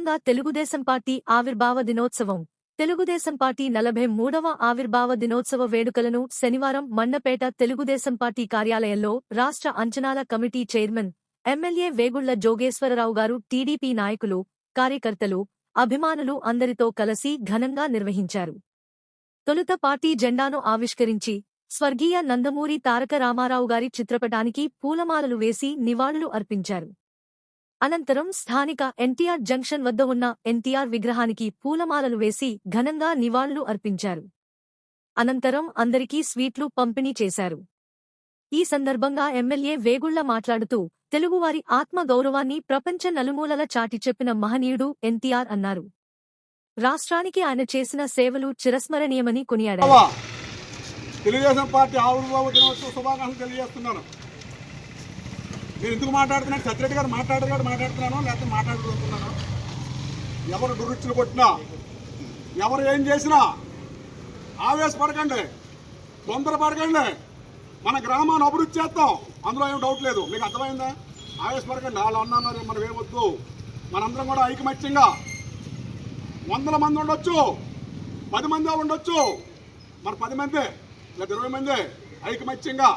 ఘనంగా తెలుగుదేశం పార్టీ ఆవిర్భావ దినోత్సవం. తెలుగుదేశం పార్టీ నలభై మూడవ ఆవిర్భావ దినోత్సవ వేడుకలను శనివారం మండపేట తెలుగుదేశం పార్టీ కార్యాలయంలో రాష్ట్ర అంచనాల committee chairman MLA Vegulla Jogeswara Rao garu TDP నాయకులు కార్యకర్తలు అభిమానులు అందరితో కలిసి ఘనంగా నిర్వహించారు. తొలుత పార్టీ జెండాను ఆవిష్కరించి స్వర్గీయ నందమూరి తారక రామారావు గారి చిత్రపటానికి పూలమాలలు వేసి నివాళులు అర్పించారు. అనంతరం స్థానిక ఎన్టీఆర్ జంక్షన్ వద్ద ఉన్న ఎన్టీఆర్ విగ్రహానికి పూలమాలలు వేసి ఘనంగా నివాళులు అర్పించారు. అనంతరం అందరికీ స్వీట్లు పంపిణీ చేశారు. ఈ సందర్భంగా ఎమ్మెల్యే వేగుళ్ళ మాట్లాడుతూ తెలుగువారి ఆత్మ గౌరవాన్ని ప్రపంచ నలుమూలల చాటి చెప్పిన మహనీయుడు ఎన్టీఆర్ అన్నారు. రాష్ట్రానికి ఆయన చేసిన సేవలు చిరస్మరణీయమని కొనియాడారు. తెలుగుదేశం పార్టీ ఆవిర్భావ దినోత్సవ శుభాకాంక్షలు తెలియజేస్తున్నాను. నేను ఎందుకు మాట్లాడుతున్నాను సత్యరెడ్డి గారు మాట్లాడారు గారు మాట్లాడుతున్నాను లేకపోతే మాట్లాడుతున్నాను ఎవరు దురుచులు కొట్టినా ఎవరు ఏం చేసినా ఆవేశపడకండి తొందరపడకండి. మన గ్రామాన్ని అభివృద్ధి చేస్తాం. అందులో ఏం డౌట్ లేదు. మీకు అర్థమైందా? ఆవేశపడకండి. వాళ్ళు అన్నారు మనం ఏమొద్దు మనందరం కూడా ఐకమత్యంగా వందల మంది ఉండొచ్చు పది మంది ఉండొచ్చు. మన పది మంది లేదా ఇరవై మంది ఐకమత్యంగా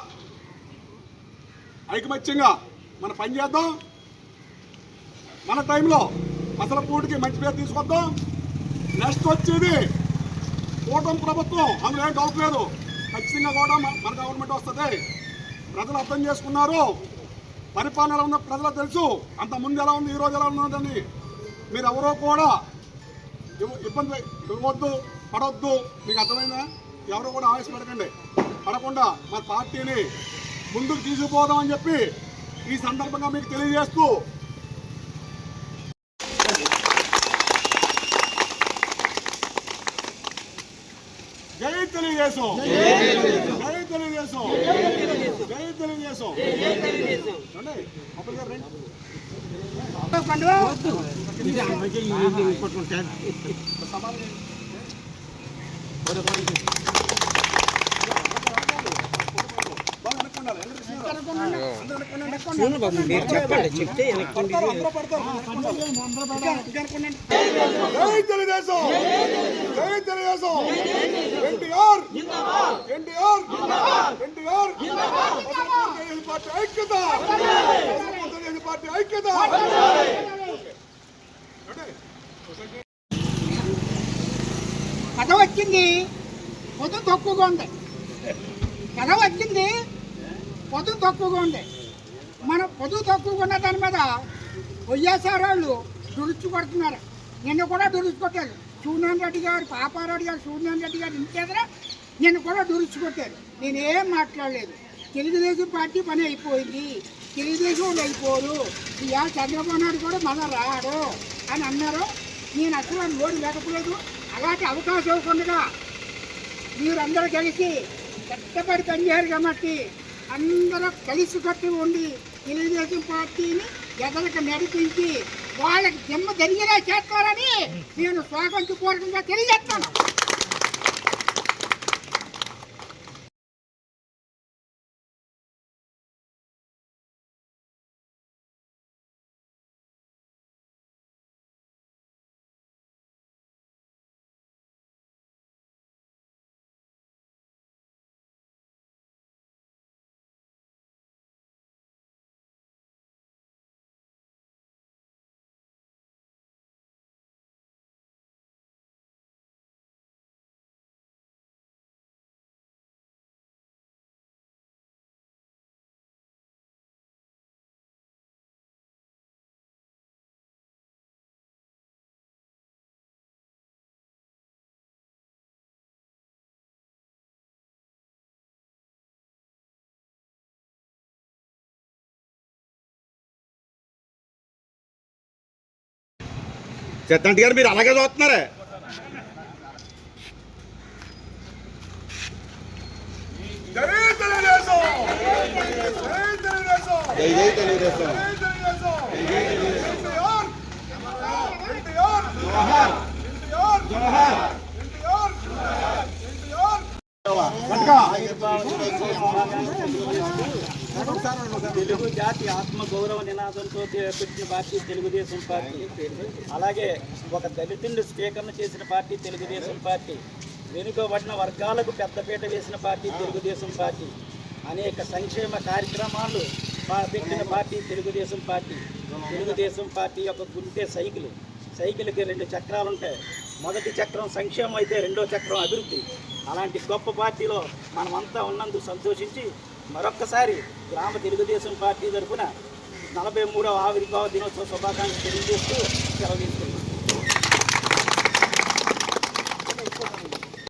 ఐకమత్యంగా మన పని చేద్దాం. మన టైంలో అసలు పూటికి మంచి పేరు తీసుకొద్దాం. నెక్స్ట్ వచ్చేది కూటమి ప్రభుత్వం. అందులో ఏం డౌట్ లేదు. ఖచ్చితంగా కూడా మన గవర్నమెంట్ వస్తుంది. ప్రజలు అర్థం చేసుకున్నారు. పరిపాలన ఎలా ఉందో ప్రజలకు తెలుసు. అంత ముందు ఎలా ఉంది ఈ రోజు ఎలా ఉన్నదని మీరు ఎవరో కూడా ఇబ్బంది ఇవ్వద్దు పడవద్దు మీకు అర్థమైందా? ఎవరు కూడా ఆవేశపడకండి. పడకుండా మన పార్టీని ముందుకు తీసుకుపోదామని చెప్పి ఈ సందర్భంగా మీకు తెలియజేస్తూ జై తెలుగుదేశం. జై తెలుగుదేశం. జై తెలుగుదేశం. రండి, మీరు చెప్పండి చెప్తే జై తెలుగుదేశం జై Telugu Desam NTR NTR NTR party ఐక్యత పార్టీ ఐక్యత కథ వచ్చింది పొద్దు తక్కువగా ఉంది. కథ వచ్చింది పొదు తక్కువగా ఉంది మన పొదు తక్కువగా ఉన్న దాని మీద వైఎస్ఆర్ వాళ్ళు దురుచు కొడుతున్నారు నిన్ను కూడా దురుచు కొట్టారు సూర్యనారాయణ రెడ్డి గారు పాపారెడ్డి గారు సూర్యనారాయణ రెడ్డి గారు ఇంకేదరా నిన్ను కూడా దురుచు కొట్టారు నేనేం మాట్లాడలేదు. తెలుగుదేశం పార్టీ పని అయిపోయింది. తెలుగుదేశం అయిపోరు. ఇలా చంద్రబాబు నాయుడు కూడా మళ్ళా రాడు అని అన్నారు. నేను అసలు లోటు లేకపోలేదు. అలాంటి అవకాశం ఇవ్వకుండా మీరందరూ కలిసి కష్టపడి పనిచేయాలి కాబట్టి అందరూ కలిసికట్టి ఉండి తెలుగుదేశం పార్టీని ఎదలకు నడిపించి వాళ్ళకి జన్మ జరిగేలా చేస్తారని నేను స్వాగతిపూర్వకంగా తెలియజేస్తాను. సిద్ధాంత్ గారు మీరు అలాగే చూస్తున్నారే జై తెలుగు జాతి ఆత్మ గౌరవ నినాదంతో పెట్టిన పార్టీ తెలుగుదేశం పార్టీ. అలాగే ఒక దళితుడిని స్వీకరణ చేసిన పార్టీ తెలుగుదేశం పార్టీ. వెనుకబడిన వర్గాలకు పెద్దపీట వేసిన పార్టీ తెలుగుదేశం పార్టీ. అనేక సంక్షేమ కార్యక్రమాలు పెట్టిన party Telugu Desam party. Telugu Desam party యొక్క గుంటే సైకిల్. సైకిల్కి రెండు చక్రాలు ఉంటాయి. మొదటి చక్రం సంక్షేమం అయితే రెండో చక్రం అభివృద్ధి. అలాంటి గొప్ప పార్టీలో మనమంతా ఉన్నందుకు సంతోషించి మరొక్కసారి గ్రామ తెలుగుదేశం పార్టీ తరఫున నలభై మూడవ ఆవిర్భావ దినోత్సవ శుభాకాంక్షలు తెలియజేస్తూ సెలవు